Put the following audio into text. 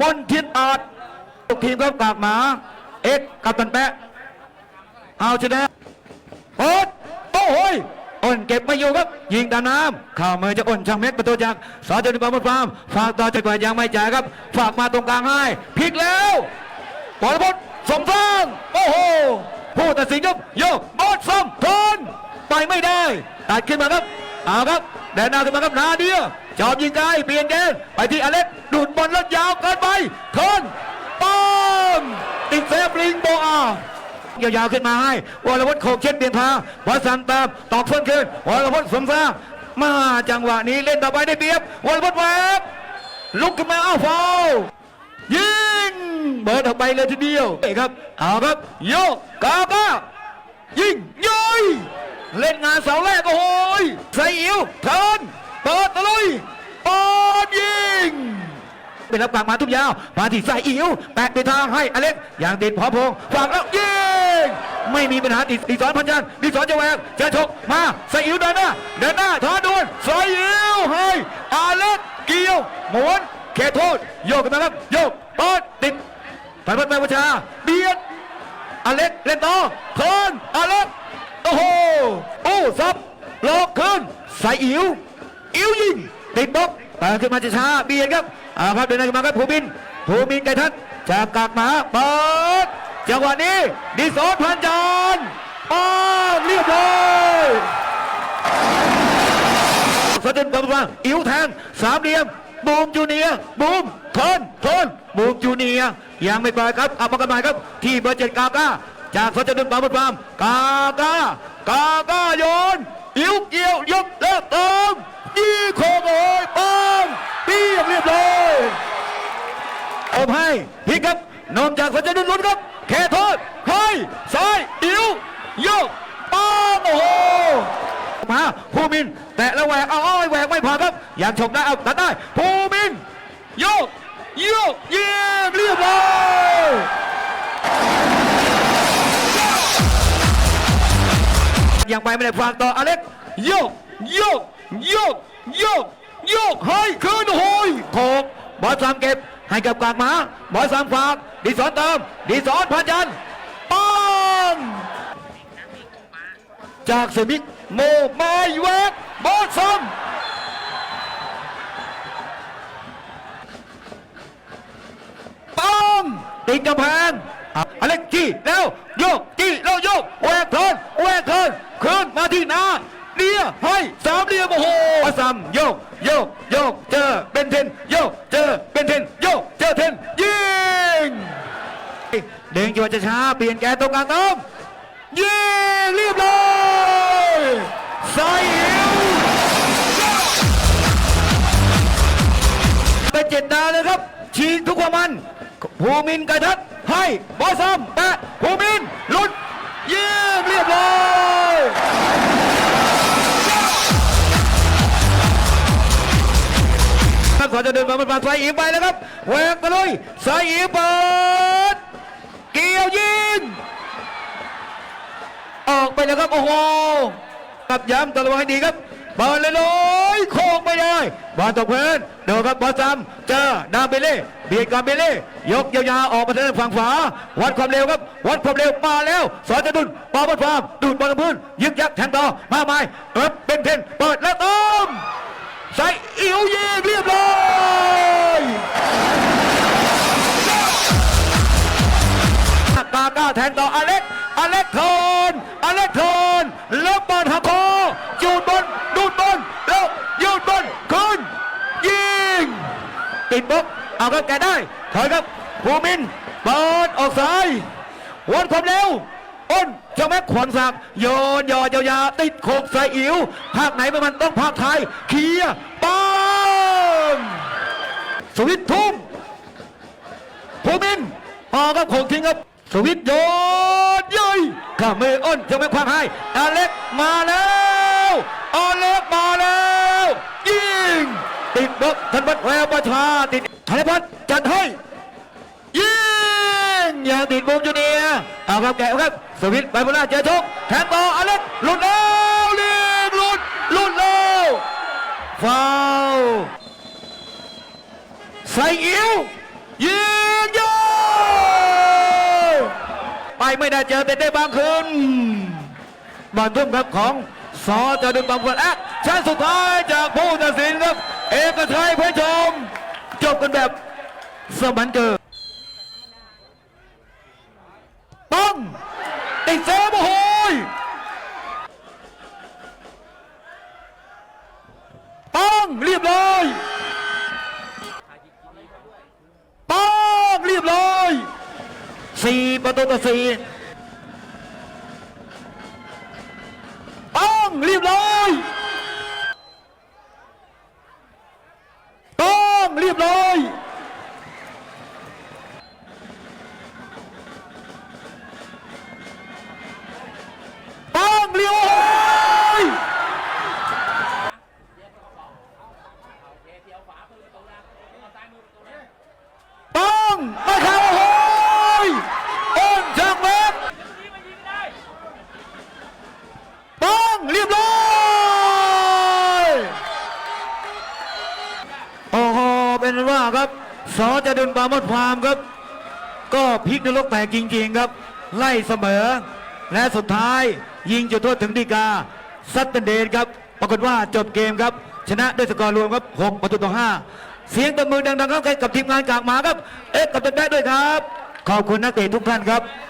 มนทินอาจลูกทีมครับกากหมา เอ็กกับตันแปะเอาชนะโอ๊ตโอ้โหยอ้นเก็บไม่อยู่ครับ ยิงตามน้ำข้าวมือจะอ้นช่างเม็กประตูจากสอจนิบอลบนฟาร์มฝากต่อจากกว่ายังไม่จ่ายครับ ฝากมาตรงกลางให้พลิกแล้วบอลบดสมสร้างโอ้โหผู้ตัดสินครับโยบอลซ้ำทนไปไม่ได้ตัดขึ้นมาครับ เอาครับแดนหน้าขึ้นมาครับนาเดียจอบยิงไกลเปลี่ยนเกมไปที่อเล็กดูดบอลแล้วยาวเกินไปทนป้อมติดเซฟลิงโบอา ยาวๆขึ้นมาให้วรวุฒิโขกเช็ดเปลี่ยนทาวัสันตามตอกเพิ่นขึ้นวรวุฒิสมสร้างมาจังหวะนี้เล่นต่อไปได้เปรียบวรวุฒิแวกลุกขึ้นมาเอาวฟาวยิงเบิร์ดออกไปเลยทีเดียวเอ้ครับเอาครับโยกกาก้ายิงย้อย เล่นงานเสาแรกโอ้โหยใส่อิ๋วเทิร์นเปิดตะลุยปิดยิงเป็นรับกลางมาทุกยาว มาที่สายอิ๋วแปะไปทางให้อเล็กอย่างติดพอพงฝากแล้วยิงไม่มีปัญหาติดดิสอนพันจันทร์ดิสอนจะแหวกจะชกมาสายอิ๋วเดินหน้าเดินหน้าท้าดวลสายอิ๋วให้อเล็กเกี่ยวหมุนเขตโทษโยกกันมาครับโยกเปิดติดไปพัดไปวัชาเบียดอเล็กเล่นต่อเทิร์นอเล็ก โอ้โหโอ้ซับหลอกขึ้นสายอิ๋วอิ้วยิงติดบล็อกแต่ขึ้นมาช้าเบียดครับอ่าครับเดินหน้าขึ้นมาครับภูมินภูมินไก่ทัดจากกากหมาเปิดจังหวะนี้ดิสอนพันจานป้องเรียบร้อยสะดุดบอลมาอิ้วแทงสามเหลี่ยมบูมจูเนียร์บูมทนทนบูมจูเนียร์ยังไม่ปล่อยครับเอามากันใหม่ครับ ที่เบอร์เจ็ดกาก้า จากสะดุดบอลบามกาก้ากาก้าโยนอิ้วเกี่ยวยกแล้วเติมยี่โคงโอยปังเปียกเรียบร้อยอมให้พิกครับนมจากสจดุลลุ้นครับแค่โทษให้ซ้ายอิ้วยกปังโอ้โหมาภูมิน แตะแล้วแหวกเอาอาไอ้แหวกไม่ผ่านครับยากชมได้เอาตัดได้ภูมินโยกโยกเยี่ยมเรียบร้อย ยังไปไม่ได้ฝากต่ออเล็กโยกโยกโยกโยกโยกให้คืนโหยโขกบอลสามเก็บให้กับกลางหมาบอลสามฝากดีสอนเติมดีสอนพันจันทร์ปังจากเซมิกโมมายวกบอลซ้ำปังติดกำแพง มาที่หนาเดียให้สามเหลี่ยมโอ้โหมาซ้ำโยกโยกโยกเจอเป็นเทนโยกเจอเป็นเทนโยกเจอเทนยิงเด้งจังหวะช้าเปลี่ยนแกตรงกลางน้ำยิงเรียบร้อยใส่หิวเป็นเจ็ดดาวเลยครับชิงทุกความมันภูมินกระทัดให้บอสซัมแปะภูมินลุด เยี่ยมเรียบร้อยขอจะเดินมาเป็นฝั่งสายอีกไปแล้วครับแหวกมาเลยสายอีเปิดเกี่ยวยิงออกไปแล้วครับโอ้โหกับย้ำตะลวงให้ดีครับ บอลเลยเลยโค้งไม่ได้บอลตกพื้นเดี๋ยวครับบอลซ้ำเจอดามเบเล่เบียดกับเบเล่ยกยาวๆออกมาทางฝั่งขวาวัดความเร็วครับวัดความเร็วมาแล้วสอนจะดุนปอบอลฟาร์มดูดบอลลงพื้นยึกยักแทงต่อมาใหม่เอิบเป็นเทนเปิดแล้วต้มใส่อิ๋วยิงเรียบร้อยกาก้าแทงต่ออเล็กอเล็กโทนอเล็กโทนแล้วบอลหักคอจูดบอลดูดบอล ติดบล็อกเอาครับแกได้ถอยครับภูมินเปิดออกซ้ายวนความเร็วอ้นเจ้าแม็กขวัญศักดิ์โยนยอยาวๆติดโขกใส่อิ๋วภาคไหนม่มันต้องภาคไทยเคลียร์ปังสวิตทุ่มภูมินออกครับโขงทิ้งครับสวิตโยนเย้ยข้ามืออ้นจะไม่คว้างให้อเล็กมาแล้วอเล็กมาแล้วยิง ติดบล็กธนพัฒน์แววประชาติดธนพัฒน์จันให้ยิงอย่างติดมุมจูเนียเอาครับแกะครับ สวิตไบโพล่าเจอชกแทงต่ออเล็กหลุดแล้วเรียบหลุดหลุดแล้วฟาวใส่อิ๋วยิงยอไปไม่ได้เจอเต็นได้บางคืนบอลทุ่มครับของซอจะดึงบางคนแอคชั้นสุดท้ายจากผู้ตัดสินครับ เอกชัยเพชรชม จบกันแบบสมันเจอป้องติดเซฟโอ้โหยป้องเรียบร้อยป้องเรียบร้อยสี่ประตูต่อสี่ป้องเรียบร้อย ไม่เข้าโอ้ยอ้นช่างเว็บต้องเรียบร้อยโอ้โหเป็นว่าครับสอจะดึงปาโมดพรามครับ ก็พลิกนรกแตกจริงๆครับ ไล่เสมอ และสุดท้ายยิงจุดโทษถึงดีกาซัตเตนเดนครับ ปรากฏว่าจบเกมครับ ชนะด้วยสกอร์รวมครับ 6 ประตูต่อ 5 เสียงตบมือดังๆครับให้กับทีมงานกากหมาครับ เอ๊ะกับตันแบ๊ด้วยครับ ขอบคุณนักเตะทุกท่านครับ